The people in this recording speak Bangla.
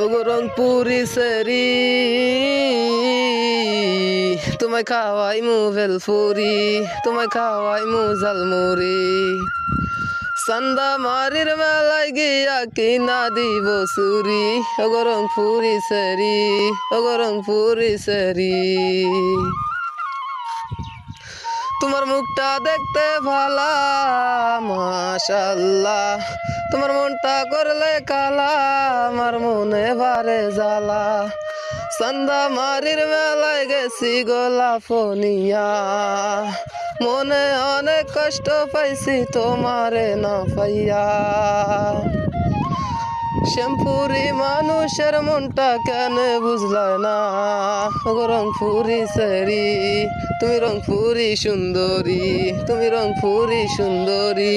ওগো রংপুরি সেরি, তোমায় খাওয়াই মু ভেলপুরি, তোমায় খাওয়াই মু ঝালমুড়ি। সন্দা মারির মেলায় গিয়া কিনা দিব সুরি, ওগো সেরি রংপুরি সেরি। তোমার মুখটা দেখতে ভালা মাশাল্লাহ তোমার মনটা করলে কালা, আমার মনে বারে জালা সন্ধ্যা মারির মেলায় গেছি গোলা ফোনিয়া মনে অনেক কষ্ট পাইছি তোমারে না পাইয়া। শ্যামপুরি মানুষের মনটা কেন বুঝলাম না? রংপুরি সেরি তুমি রংপুরি সুন্দরী তুমি রংপুরি সুন্দরী।